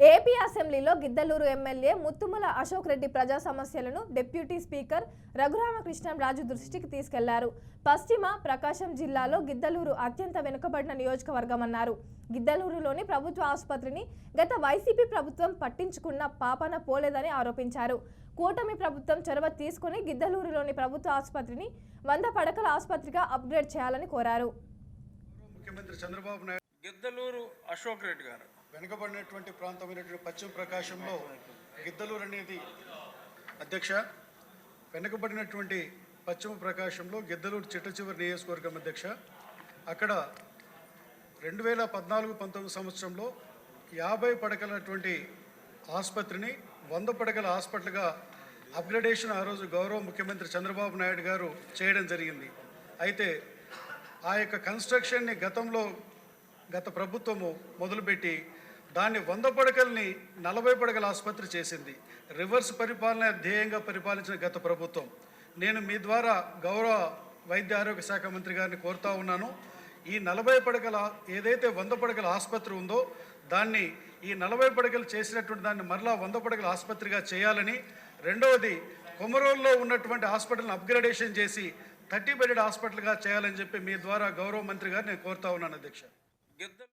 AP అసెంబ్లీలో Giddalur MLA Muthumula Ashok Reddy ప్రజా సమస్యలను డిప్యూటీ స్పీకర్ రఘురామకృష్ణంరాజు దృష్టికి తీసుకెళ్ళారు. పశ్చిమ ప్రకాశం జిల్లాలో గిద్దలూరు అత్యంత వెనుకబడిన నియోజకవర్గమన్నారు గిద్దలూరులోని ప్రభుత్వ ఆసుపత్రిని గత వైసీపీ ప్రభుత్వం పట్టించుకున్న పాపన పోలేదని ఆరోపించారు. కూటమి ప్రభుత్వం చొరవ తీసుకుని గిద్దలూరులోని ప్రభుత్వ ఆసుపత్రిని వంద పడకల ఆసుపత్రిగా అప్గ్రేడ్ చేయాలని కోరారు. ముఖ్యమంత్రి చంద్రబాబు నాయుడు గిద్దలూరు అశోక్ రెడ్డి గారు వెనుకబడినటువంటి ప్రాంతమైనటువంటి పశ్చిమ ప్రకాశంలో గిద్దలూరు అనేది అధ్యక్ష. వెనుకబడినటువంటి పశ్చిమ ప్రకాశంలో గిద్దలూరు చిట్ట చివరి నియోజకవర్గం అధ్యక్ష. అక్కడ రెండు వేల పద్నాలుగు పంతొమ్మిది సంవత్సరంలో యాభై పడకలటువంటి ఆసుపత్రిని వంద పడకల హాస్పిటల్గా అప్గ్రేడేషన్ ఆ రోజు గౌరవ ముఖ్యమంత్రి చంద్రబాబు నాయుడు గారు చేయడం జరిగింది. అయితే ఆ యొక్క కన్స్ట్రక్షన్ని గతంలో గత ప్రభుత్వము మొదలుపెట్టి దాన్ని వంద పడకల్ని నలభై పడకల ఆసుపత్రి చేసింది. రివర్స్ పరిపాలన ధ్యేయంగా పరిపాలించిన గత ప్రభుత్వం. నేను మీ ద్వారా గౌరవ వైద్య ఆరోగ్య శాఖ మంత్రి గారిని కోరుతా ఉన్నాను. ఈ నలభై పడకల ఏదైతే వంద పడకల ఆసుపత్రి ఉందో దాన్ని ఈ నలభై పడకలు చేసినటువంటి దాన్ని మరలా వంద పడకల ఆసుపత్రిగా చేయాలని రెండవది కొమరోల్లో ఉన్నటువంటి హాస్పిటల్ని అప్గ్రేడేషన్ చేసి థర్టీ బెడెడ్ హాస్పిటల్గా చేయాలని చెప్పి మీ ద్వారా గౌరవ మంత్రి గారు నేను కోరుతా ఉన్నాను అధ్యక్ష. قدم